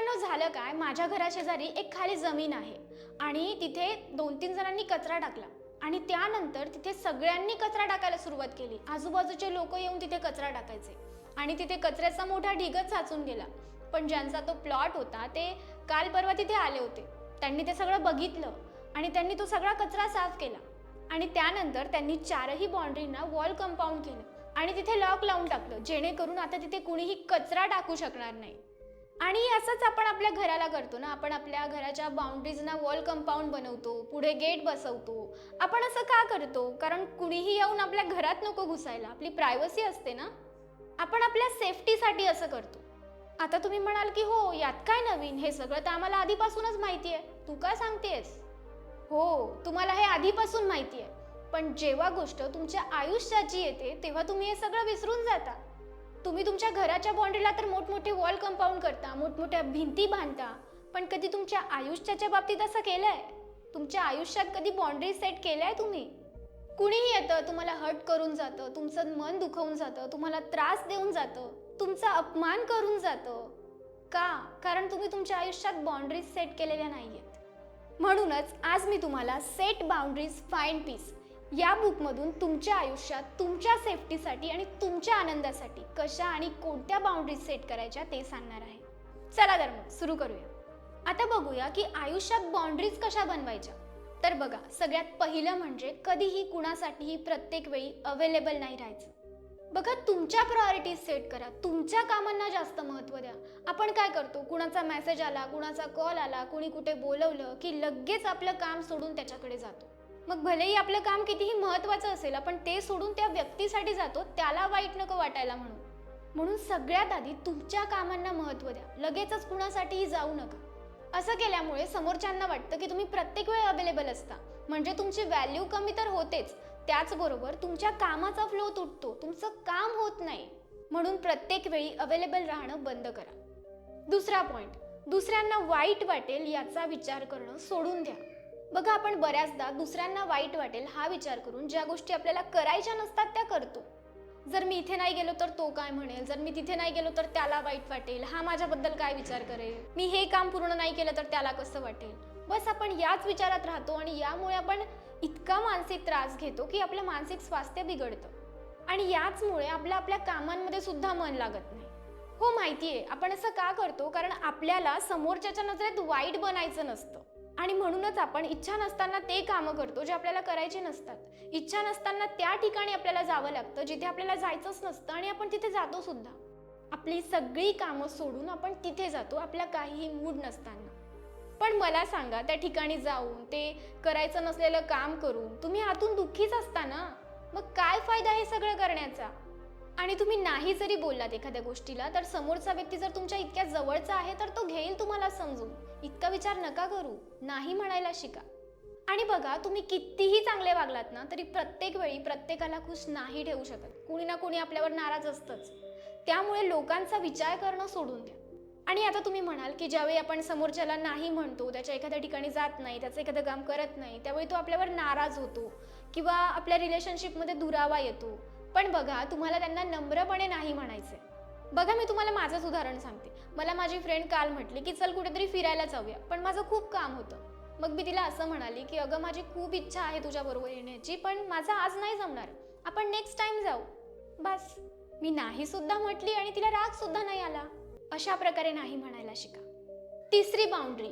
मित्रांनो झालं काय? माझ्या घराशेजारी एक खाली जमीन आहे. आणि तिथे दोन तीन जणांनी कचरा टाकला. आणि त्यानंतर तिथे सगळ्यांनी कचरा टाकायला सुरुवात केली. आजूबाजूचे लोक येऊन तिथे कचरा टाकायचे. आणि तिथे कचऱ्याचा मोठा ढिगच साचून गेला. पण ज्यांचा तो प्लॉट होता ते काल परवा तिथे आले होते. त्यांनी ते सगळं बघितलं आणि त्यांनी तो सगळा कचरा साफ केला. आणि त्यानंतर त्यांनी चारही बाउंड्रींना वॉल कंपाऊंड केलं. आणि तिथे लॉक लावून टाकलं जेणेकरून आता तिथे कुणीही कचरा टाकू शकणार नाही. आणि असंच आपण आपल्या घराला करतो ना आपण आपल्या घराच्या बाउंड्रीजना वॉल कंपाऊंड बनवतो पुढे गेट बसवतो. आपण असं का करतो? कारण कुणीही येऊन आपल्या घरात नको घुसायला आपली प्रायव्हसी असते ना. आपण आपल्या सेफ्टीसाठी असं करतो. आता तुम्ही म्हणाल की हो यात काय नवीन? हे सगळं तर आम्हाला आधीपासूनच माहिती आहे. तू काय सांगतेस? हो तुम्हाला हे आधीपासून माहिती आहे. पण जेव्हा गोष्ट तुमच्या आयुष्याची येते तेव्हा तुम्ही हे सगळं विसरून जाता. तुम्ही तुमच्या घराच्या बाउंड्रीला तर मोठमोठे वॉल कंपाऊंड करता मोठमोठ्या भिंती बांधता पण कधी तुमच्या आयुष्याच्या बाबतीत असं केलंय? तुमच्या आयुष्यात कधी बाउंड्री सेट केल्याय तुम्ही? कुणीही येतं तुम्हाला हट करून जातं तुमचं मन दुखवून जातं तुम्हाला त्रास देऊन जातं तुमचा अपमान करून जातं. का? कारण तुम्ही तुमच्या आयुष्यात बाउंड्रीज सेट केलेल्या नाही आहेत म्हणूनच आज मी तुम्हाला सेट बाउंड्रीज फाईन पीस या बुकमधून तुमच्या आयुष्यात तुमच्या सेफ्टीसाठी आणि तुमच्या आनंदासाठी कशा आणि कोणत्या बाउंड्रीज सेट करायच्या ते सांगणार आहे. चला तर मग सुरू करूया. आता बघूया की आयुष्यात बाउंड्रीज कशा बनवायच्या? तर बघा सगळ्यात पहिलं म्हणजे कधीही कुणासाठीही प्रत्येक वेळी अवेलेबल नाही राहायचं. बघा तुमच्या प्रायोरिटीज सेट करा. तुमच्या कामांना जास्त महत्त्व द्या. आपण काय करतो? कुणाचा मेसेज आला कुणाचा कॉल आला कुणी कुठे बोलवलं की लगेच आपलं काम सोडून त्याच्याकडे जातो. मग भलेही आपलं काम कितीही महत्त्वाचं असेल आपण ते सोडून त्या व्यक्तीसाठी जातो त्याला वाईट नको वाटायला म्हणून. म्हणून सगळ्यात आधी तुमच्या कामांना महत्त्व द्या. लगेचच कुणासाठीही जाऊ नका. असं केल्यामुळे समोरच्यांना वाटतं की तुम्ही प्रत्येक वेळ अवेलेबल असता. म्हणजे तुमची व्हॅल्यू कमी तर होतेच. त्याचबरोबर तुमच्या कामाचा फ्लो तुटतो. तुमचं काम होत नाही. म्हणून प्रत्येक वेळी अवेलेबल राहणं बंद करा. दुसरा पॉइंट दुसऱ्यांना वाईट वाटेल याचा विचार करणं सोडून द्या. बघा आपण बऱ्याचदा दुसऱ्यांना वाईट वाटेल हा विचार करून ज्या गोष्टी आपल्याला करायच्या नसतात त्या करतो. जर मी इथे नाही गेलो तर तो काय म्हणेल? जर मी तिथे नाही गेलो तर त्याला वाईट वाटेल? हा माझ्याबद्दल काय विचार करेल? मी हे काम पूर्ण नाही केलं तर त्याला कसं वाटेल? बस आपण याच विचारात राहतो आणि यामुळे आपण इतका मानसिक त्रास घेतो की आपलं मानसिक स्वास्थ्य बिघडतं. आणि याचमुळे आपल्या आपल्या कामांमध्ये सुद्धा मन लागत नाही. हो माहिती आहे आपण असं का करतो? कारण आपल्याला समोरच्याच्या नजरेत वाईट बनायचं नसतं. आणि म्हणूनच आपण इच्छा नसताना ते कामं करतो जे आपल्याला करायचे नसतात. इच्छा नसताना त्या ठिकाणी आपल्याला जावं लागतं जिथे आपल्याला जायचंच नसतं आणि आपण तिथे जातो सुद्धा. आपली सगळी कामं सोडून आपण तिथे जातो आपला काहीही मूड नसताना. पण मला सांगा त्या ठिकाणी जाऊन ते करायचं नसलेलं काम करून तुम्ही आतून दुःखीच असता ना? मग काय फायदा हे सगळं करण्याचा? आणि तुम्ही नाही जरी बोललात एखाद्या गोष्टीला तर समोरचा व्यक्ती जर तुमच्या इतक्या जवळचा आहे तर तो घेईल तुम्हाला समजून. इतका विचार नका करू. नाही म्हणायला शिका. आणि बघा तुम्ही कितीही चांगले वागलात ना तरी प्रत्येक वेळी प्रत्येकाला खुश नाही ठेवू शकत. कुणी ना कुणी आपल्यावर नाराज असतंच. त्यामुळे लोकांचा विचार करणं सोडून द्या. आणि आता तुम्ही म्हणाल की ज्यावेळी आपण समोरच्याला नाही म्हणतो त्याच्या एखाद्या ठिकाणी जात नाही त्याचं एखादं काम करत नाही त्यावेळी तो आपल्यावर नाराज होतो. किंवा आपल्या रिलेशनशिपमध्ये दुरावा येतो. पण बघा तुम्हाला त्यांना नम्रपणे नाही म्हणायचंय. बघा मी तुम्हाला माझंच उदाहरण सांगते. मला माझी फ्रेंड काल म्हटली की चल कुठेतरी फिरायला जाऊया. पण माझं खूप काम होतं. मग मी तिला असं म्हणाली की अगं माझी खूप इच्छा आहे तुझ्याबरोबर येण्याची पण माझं आज नाही जमणार. आपण नेक्स्ट टाइम जाऊ. बस. मी नाही सुद्धा म्हटली आणि तिला राग सुद्धा नाही आला. अशा प्रकारे नाही म्हणायला शिका. तिसरी बाउंड्री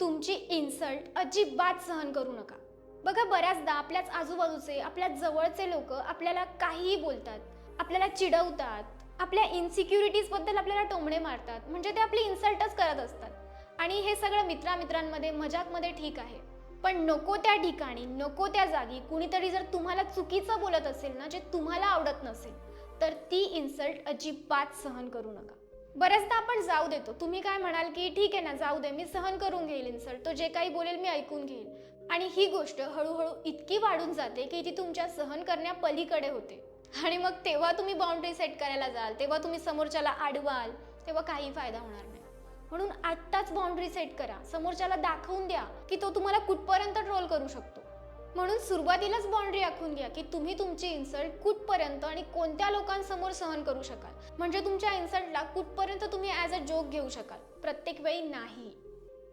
तुमची इन्सल्ट अजिबात सहन करू नका. बघा बऱ्याचदा आपल्याच आजूबाजूचे आपल्या जवळचे लोक आपल्याला काहीही बोलतात आपल्याला चिडवतात आपल्या इन्सिक्युरिटीजबद्दल आपल्याला टोमणे मारतात म्हणजे ते आपली इन्सल्टच करत असतात. आणि हे सगळं मित्रामित्रांमध्ये मजाकमध्ये ठीक आहे. पण नको त्या ठिकाणी नको त्या जागी कुणीतरी जर तुम्हाला चुकीचं बोलत असेल ना जे तुम्हाला आवडत नसेल तर ती इन्सल्ट अजिबात सहन करू नका. बऱ्याचदा आपण जाऊ देतो. तुम्ही काय म्हणाल की ठीक आहे ना जाऊ दे मी सहन करून घेईल इन्सल्ट तो जे काही बोलेल मी ऐकून घेईल. आणि ही गोष्ट हळूहळू इतकी वाढून जाते की ती तुमच्या सहन करण्यापलीकडे होते. आणि मग तेव्हा तुम्ही बाउंड्री सेट करायला जाल तेव्हा तुम्ही समोरच्याला आडवाल तेव्हा काही फायदा होणार नाही. म्हणून आत्ताच बाउंड्री सेट करा. समोरच्याला दाखवून द्या की तो तुम्हाला कुठपर्यंत ट्रोल करू शकतो. म्हणून सुरुवातीलाच बाउंड्री आखून घ्या की तुम्ही तुमची इन्सल्ट कुठपर्यंत आणि कोणत्या लोकांसमोर सहन करू शकाल. म्हणजे तुमच्या इन्सल्टला कुठपर्यंत तुम्ही ॲज अ जोक घेऊ शकाल. प्रत्येक वेळी नाही.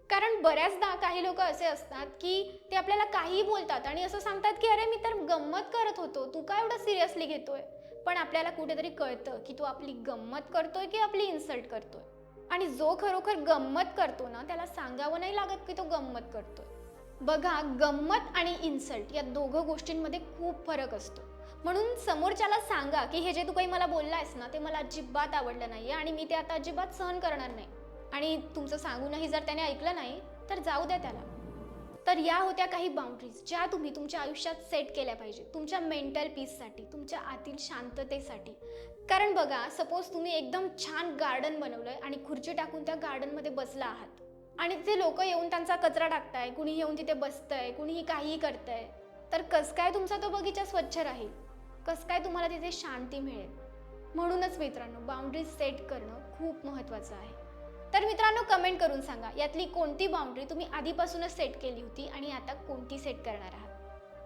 कारण बऱ्याचदा काही लोक असे असतात की ते आपल्याला काहीही बोलतात आणि असं सांगतात की अरे मी तर गंमत करत होतो. तू काय एवढं सिरियसली घेतोय? पण आपल्याला कुठेतरी कळतं की तो आपली गंमत करतोय की आपली इन्सल्ट करतोय. आणि जो खरोखर गंमत करतो ना त्याला सांगावं नाही लागत की तो गंमत करतोय. बघा गंमत आणि इन्सल्ट या दोघं गोष्टींमध्ये खूप फरक असतो. म्हणून समोरच्याला सांगा की हे जे तू काही मला बोललायस ना ते मला अजिबात आवडलं नाहीये आणि मी ते आता अजिबात सहन करणार नाही. आणि तुमचं सांगूनही जर त्याने ऐकलं नाही तर जाऊ द्या त्याला. तर या होत्या काही बाउंड्रीज ज्या तुम्ही तुमच्या आयुष्यात सेट केल्या पाहिजे तुमच्या मेंटल पीससाठी तुमच्या आतील शांततेसाठी. कारण बघा सपोज तुम्ही एकदम छान गार्डन बनवलं आहे आणि खुर्ची टाकून त्या गार्डनमध्ये बसला आहात. आणि तिथे लोक येऊन त्यांचा कचरा टाकताय कुणी येऊन तिथे बसतंय कुणीही काहीही करतंय. तर कस काय तुमचा तो बगीचा स्वच्छ राहील? कस काय तुम्हाला तिथे शांती मिळेल? म्हणूनच मित्रांनो बाउंड्रीज सेट करणं खूप महत्त्वाचं आहे. तर मित्रांनो कमेंट करून सांगा यातली कोणती बाउंड्री तुम्ही आधीपासूनच सेट केली होती आणि आता कोणती सेट करणार आहात?